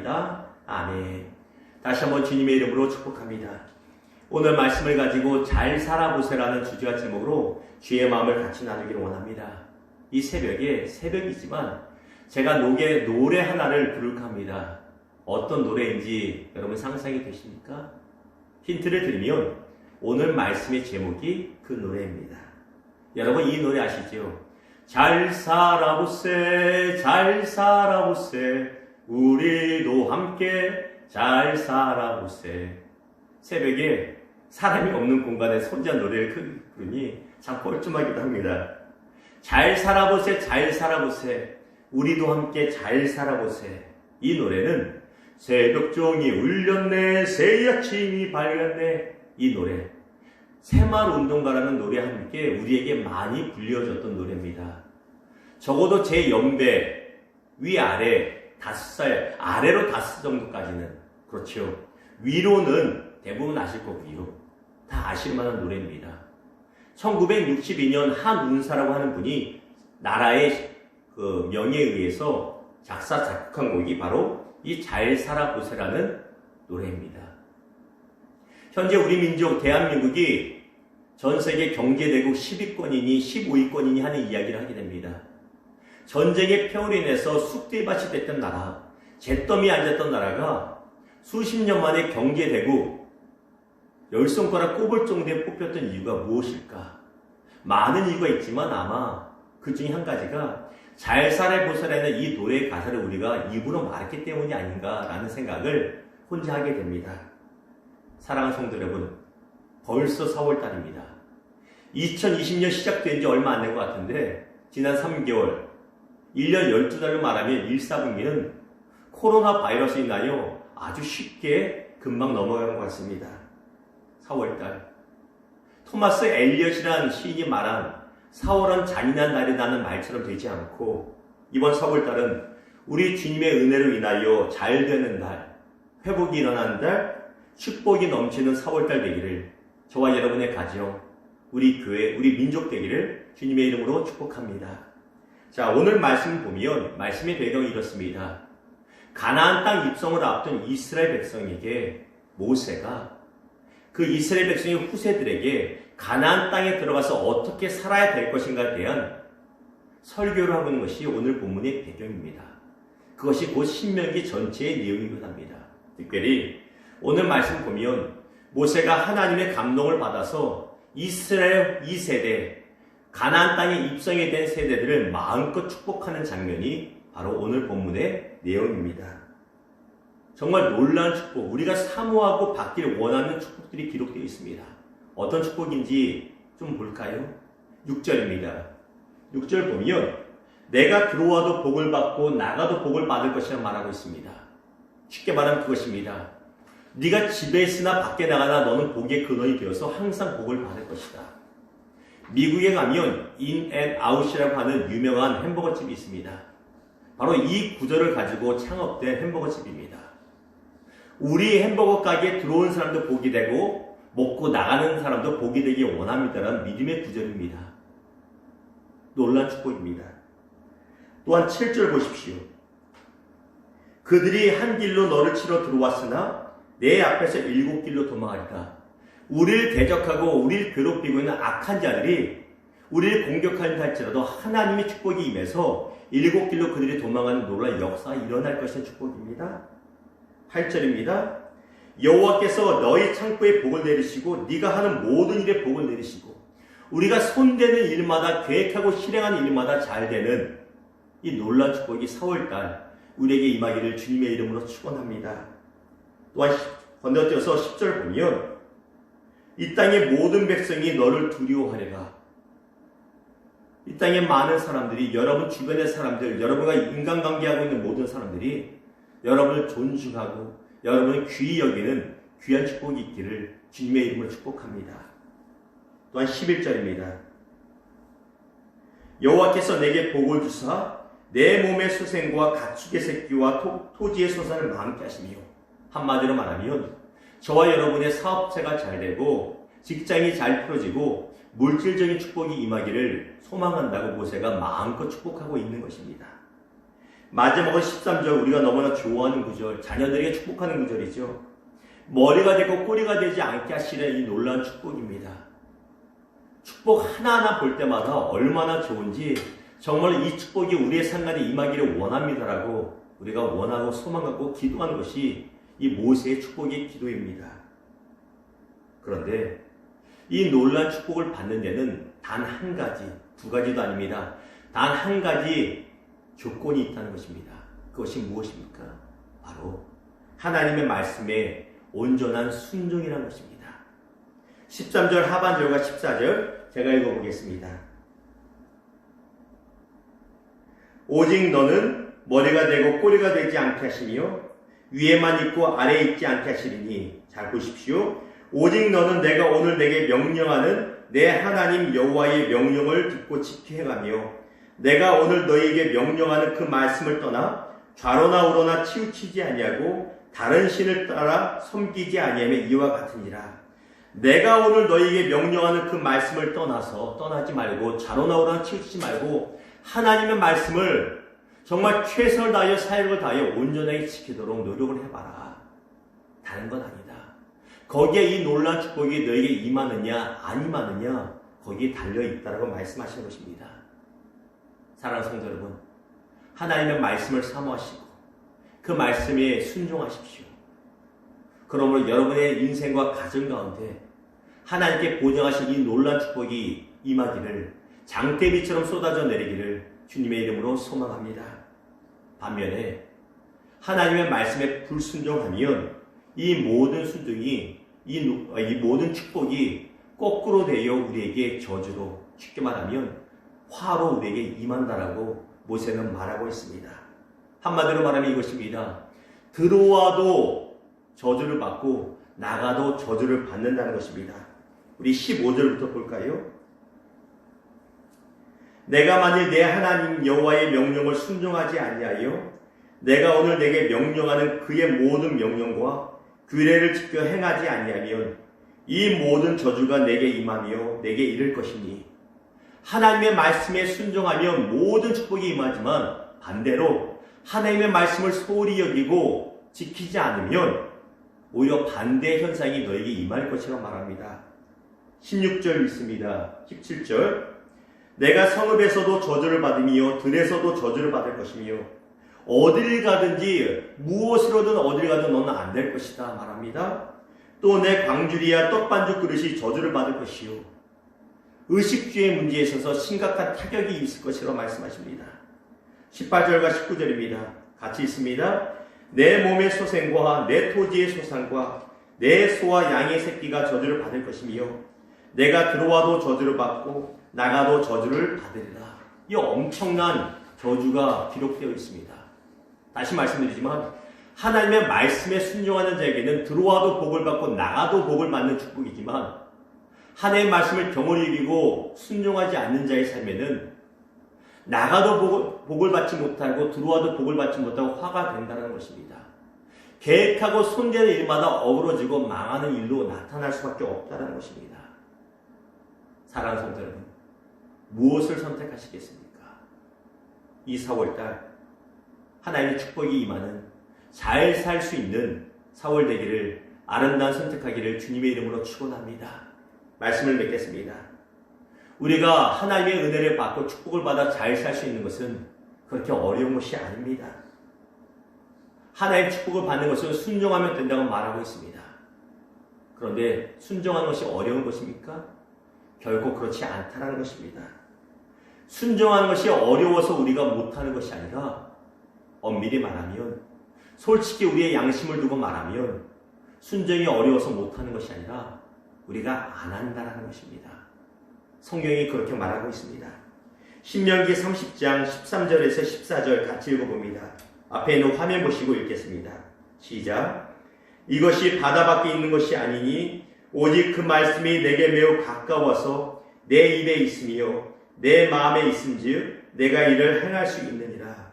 기도하옵나이다. 아멘. 다시 한번 주님의 이름으로 축복합니다. 오늘 말씀을 가지고 잘 살아보세라는 주제와 제목으로 주의 마음을 같이 나누기를 원합니다. 이 새벽에 새벽이지만 제가 노래, 노래 하나를 부를까 합니다. 어떤 노래인지 여러분 상상이 되십니까? 힌트를 드리면 오늘 말씀의 제목이 그 노래입니다. 여러분 이 노래 아시죠? 잘 살아보세, 잘 살아보세, 우리도 함께 잘 살아보세. 새벽에 사람이 없는 공간에 혼자 노래를 부르니 참 뻘쭘하기도 합니다. 잘 살아보세, 잘 살아보세, 우리도 함께 잘 살아보세. 이 노래는 새벽종이 울렸네, 새 아침이 밝았네. 이 노래. 새마을 운동가라는 노래와 함께 우리에게 많이 불려졌던 노래입니다. 적어도 제 연배, 위아래, 다섯 살, 아래로 다섯 정도까지는. 그렇죠. 위로는 대부분 아실 거고요. 다 아실 만한 노래입니다. 1962년 한운사라고 하는 분이 나라의 그 명예에 의해서 작사, 작곡한 곡이 바로 이 잘 살아보세라는 노래입니다. 현재 우리 민족 대한민국이 전 세계 경제대국 10위권이니 15위권이니 하는 이야기를 하게 됩니다. 전쟁의 폐허로 인해서 쑥대밭이 됐던 나라, 잿더미에 앉았던 나라가 수십 년 만에 경제대국 열 손가락 꼽을 정도에 뽑혔던 이유가 무엇일까? 많은 이유가 있지만 아마 그 중에 한 가지가 잘 살아보세라는 이 노래의 가사를 우리가 입으로 말했기 때문이 아닌가라는 생각을 혼자 하게 됩니다. 사랑하는 성도 여러분, 벌써 4월달입니다. 2020년 시작된 지 얼마 안 된 것 같은데, 지난 3개월, 1년 12달로 말하면 1사분기는 코로나 바이러스 인하여 아주 쉽게 금방 넘어가는 것 같습니다. 4월달. 토마스 엘리엇이라는 시인이 말한 4월은 잔인한 달이라는 말처럼 되지 않고 이번 4월달은 우리 주님의 은혜로 인하여 잘 되는 달, 회복이 일어나는 달, 축복이 넘치는 4월달 되기를 저와 여러분의 가정, 우리 교회, 우리 민족 되기를 주님의 이름으로 축복합니다. 자, 오늘 말씀 보면 말씀의 배경이 이렇습니다. 가나안 땅 입성을 앞둔 이스라엘 백성에게 모세가 그 이스라엘 백성의 후세들에게 가나안 땅에 들어가서 어떻게 살아야 될 것인가에 대한 설교를 하고 있는 것이 오늘 본문의 배경입니다. 그것이 곧 신명기 전체의 내용이기도 합니다. 특별히 오늘 말씀 보면 모세가 하나님의 감동을 받아서 이스라엘 2세대 가나안 땅에 입성이 된 세대들을 마음껏 축복하는 장면이 바로 오늘 본문의 내용입니다. 정말 놀라운 축복, 우리가 사모하고 받기를 원하는 축복들이 기록되어 있습니다. 어떤 축복인지 좀 볼까요? 6절입니다. 6절 보면 내가 들어와도 복을 받고 나가도 복을 받을 것이라 말하고 있습니다. 쉽게 말하면 그것입니다. 네가 집에 있으나 밖에 나가나 너는 복의 근원이 되어서 항상 복을 받을 것이다. 미국에 가면 인앤 아웃이라고 하는 유명한 햄버거 집이 있습니다. 바로 이 구절을 가지고 창업된 햄버거 집입니다. 우리 햄버거 가게에 들어온 사람도 복이 되고 먹고 나가는 사람도 복이 되기 원합니다라는 믿음의 구절입니다. 놀란 축복입니다. 또한 7절 보십시오. 그들이 한 길로 너를 치러 들어왔으나 내 앞에서 일곱 길로 도망하리다. 우리를 대적하고 우리를 괴롭히고 있는 악한 자들이 우리를 공격하는 할지라도 하나님의 축복이 임해서 일곱 길로 그들이 도망하는 놀라운 역사가 일어날 것의 축복입니다. 8절입니다. 여호와께서 너희 창고에 복을 내리시고 네가 하는 모든 일에 복을 내리시고 우리가 손대는 일마다 계획하고 실행하는 일마다 잘 되는 이 놀라운 축복이 4월달 우리에게 임하기를 주님의 이름으로 축원합니다. 또한 건너뛰어서 10절 보면 이 땅의 모든 백성이 너를 두려워하리라. 이 땅의 많은 사람들이 여러분 주변의 사람들, 여러분과 인간관계하고 있는 모든 사람들이 여러분을 존중하고 여러분을 귀히 여기는 귀한 축복이 있기를 주님의 이름으로 축복합니다. 또한 11절입니다. 여호와께서 내게 복을 주사 내 몸의 수생과 가축의 새끼와 토, 지의 소산을 많게 하시며 한마디로 말하면 저와 여러분의 사업체가 잘 되고 직장이 잘 풀어지고 물질적인 축복이 임하기를 소망한다고 모세가 마음껏 축복하고 있는 것입니다. 마지막으로 13절 우리가 너무나 좋아하는 구절, 자녀들에게 축복하는 구절이죠. 머리가 되고 꼬리가 되지 않게 하시는 이 놀라운 축복입니다. 축복 하나하나 볼 때마다 얼마나 좋은지 정말 이 축복이 우리의 상관에 임하기를 원합니다라고 우리가 원하고 소망 갖고 기도하는 것이 이 모세의 축복의 기도입니다. 그런데 이 놀란 축복을 받는 데는 단 한 가지, 두 가지도 아닙니다. 단 한 가지 조건이 있다는 것입니다. 그것이 무엇입니까? 바로 하나님의 말씀에 온전한 순종이라는 것입니다. 13절 하반절과 14절 제가 읽어보겠습니다. 오직 너는 머리가 되고 꼬리가 되지 않게 하시며 위에만 있고 아래에 있지 않게 하시리니 잘 보십시오. 오직 너는 내가 오늘 내게 명령하는 내 하나님 여호와의 명령을 듣고 지켜 행하며 내가 오늘 너희에게 명령하는 그 말씀을 떠나 좌로나 우로나 치우치지 아니하고 다른 신을 따라 섬기지 아니하며 이와 같으니라. 내가 오늘 너희에게 명령하는 그 말씀을 떠나서 떠나지 말고 좌로나 우로나 치우치지 말고 하나님의 말씀을 정말 최선을 다하여 사역을 다하여 온전하게 지키도록 노력을 해봐라. 다른 건 아니다. 거기에 이 놀란 축복이 너에게 임하느냐 안 임하느냐 거기에 달려 있다라고 말씀하시는 것입니다. 사랑하는 성도 여러분, 하나님의 말씀을 사모하시고 그 말씀에 순종하십시오. 그러므로 여러분의 인생과 가정 가운데 하나님께 보장하신 이 놀란 축복이 임하기를 장대비처럼 쏟아져 내리기를 주님의 이름으로 소망합니다. 반면에 하나님의 말씀에 불순종하면 이 모든 순종이 이, 노- 이 모든 축복이 거꾸로 되어 우리에게 저주로 쉽게 말하면 화로 우리에게 임한다라고 모세는 말하고 있습니다. 한마디로 말하면 이것입니다. 들어와도 저주를 받고 나가도 저주를 받는다는 것입니다. 우리 15절부터 볼까요? 내가 만일 내 하나님 여호와의 명령을 순종하지 아니하여 내가 오늘 내게 명령하는 그의 모든 명령과 규례를 지켜 행하지 아니하면 이 모든 저주가 내게 임하며 내게 이를 것이니 하나님의 말씀에 순종하면 모든 축복이 임하지만 반대로 하나님의 말씀을 소홀히 여기고 지키지 않으면 오히려 반대 현상이 너에게 임할 것이라고 말합니다. 16절 있습니다. 17절 내가 성읍에서도 저주를 받으며 들에서도 저주를 받을 것이며 어디를 가든지 무엇으로든 어디를 가든 너는 안 될 것이다 말합니다. 또 내 광주리야 떡반죽 그릇이 저주를 받을 것이요. 의식주의 문제에 있어서 심각한 타격이 있을 것이라고 말씀하십니다. 18절과 19절입니다. 같이 있습니다. 내 몸의 소생과 내 토지의 소산과 내 소와 양의 새끼가 저주를 받을 것이며 내가 들어와도 저주를 받고 나가도 저주를 받으리라. 이 엄청난 저주가 기록되어 있습니다. 다시 말씀드리지만 하나님의 말씀에 순종하는 자에게는 들어와도 복을 받고 나가도 복을 받는 축복이지만 하나님의 말씀을 경홀히 여기고 순종하지 않는 자의 삶에는 나가도 복을, 받지 못하고 들어와도 복을 받지 못하고 화가 된다는 것입니다. 계획하고 손대는 일마다 어그러지고 망하는 일로 나타날 수밖에 없다는 것입니다. 사랑하는 성도 여러분, 무엇을 선택하시겠습니까? 이 4월달 하나님의 축복이 임하는 잘 살 수 있는 4월 되기를 아름다운 선택하기를 주님의 이름으로 축원합니다. 말씀을 맺겠습니다. 우리가 하나님의 은혜를 받고 축복을 받아 잘 살 수 있는 것은 그렇게 어려운 것이 아닙니다. 하나님의 축복을 받는 것은 순종하면 된다고 말하고 있습니다. 그런데 순종하는 것이 어려운 것입니까? 결코 그렇지 않다는 것입니다. 순종하는 것이 어려워서 우리가 못하는 것이 아니라 엄밀히 말하면 솔직히 우리의 양심을 두고 말하면 순종이 어려워서 못하는 것이 아니라 우리가 안 한다라는 것입니다. 성경이 그렇게 말하고 있습니다. 신명기 30장 13절에서 14절 같이 읽어봅니다. 앞에 있는 화면 보시고 읽겠습니다. 시작. 이것이 바다 밖에 있는 것이 아니니 오직 그 말씀이 내게 매우 가까워서 내 입에 있으며 내 마음에 있은즉 내가 이를 행할 수 있느니라.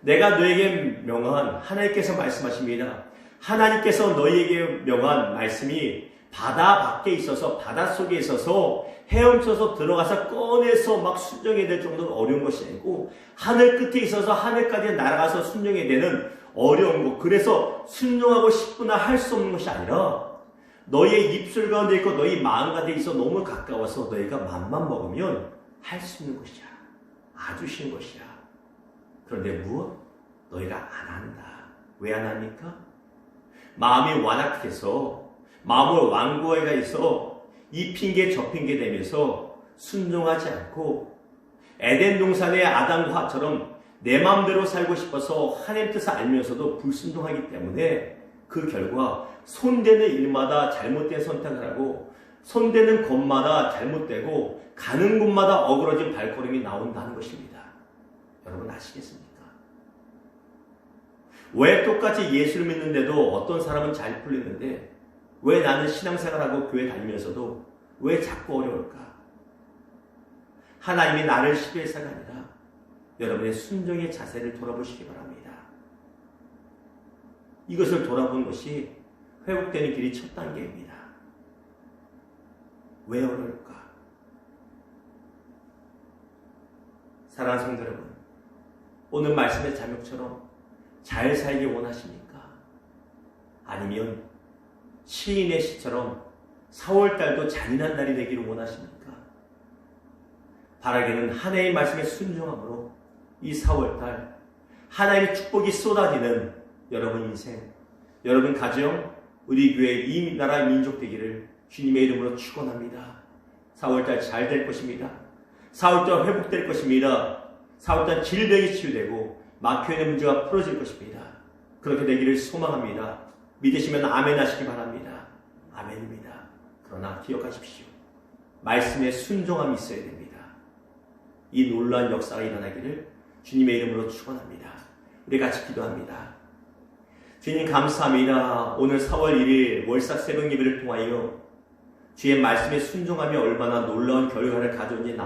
내가 너에게 명한 하나님께서 말씀하십니다. 하나님께서 너희에게 명한 말씀이 바다 밖에 있어서 바다 속에 있어서 헤엄쳐서 들어가서 꺼내서 막 순정해야 될 정도로 어려운 것이 아니고 하늘 끝에 있어서 하늘까지 날아가서 순정해야 되는 어려운 것 그래서 순종하고 싶구나 할 수 없는 것이 아니라 너의 입술 가운데 있고 너희 마음 가운데 있어 너무 가까워서 너희가 맘만 먹으면 할 수 있는 것이야 아주 쉬운 것이야 그런데 무엇? 너희가 안 한다 왜 안 합니까? 마음이 완악해서 마음을 완고해가 있어 이 핑계 저 핑계 대면서 순종하지 않고 에덴 동산의 아담과 하처럼 내 마음대로 살고 싶어서 하나님 뜻을 알면서도 불순종하기 때문에 그 결과 손대는 일마다 잘못된 선택을 하고 손대는 곳마다 잘못되고 가는 곳마다 어그러진 발걸음이 나온다는 것입니다. 여러분 아시겠습니까? 왜 똑같이 예수를 믿는데도 어떤 사람은 잘 풀리는데 왜 나는 신앙생활하고 교회 다니면서도 왜 자꾸 어려울까? 하나님이 나를 시기해서가 아니라 여러분의 순종의 자세를 돌아보시기 바랍니다. 이것을 돌아보는 것이 회복되는 길이 첫 단계입니다. 왜 어려울까? 사랑하는 성도 여러분, 오늘 말씀의 자명처럼 잘 살기 원하십니까? 아니면 시인의 시처럼 4월달도 잔인한 날이 되기를 원하십니까? 바라기는 하나님의 말씀에 순종함으로 이 4월달 하나님의 축복이 쏟아지는 여러분 인생, 여러분 가정, 우리 교회 이 나라 민족 되기를 주님의 이름으로 축원합니다. 4월달 잘 될 것입니다. 4월달 회복될 것입니다. 4월달 질병이 치유되고 막혀있는 문제가 풀어질 것입니다. 그렇게 되기를 소망합니다. 믿으시면 아멘 하시기 바랍니다. 아멘입니다. 그러나 기억하십시오. 말씀에 순종함이 있어야 됩니다. 이 놀라운 역사가 일어나기를 주님의 이름으로 축원합니다. 우리 같이 기도합니다. 주님 감사합니다. 오늘 4월 1일 월삭 새벽 예배를 통하여 주의 말씀에 순종하며 얼마나 놀라운 결과를 가져온지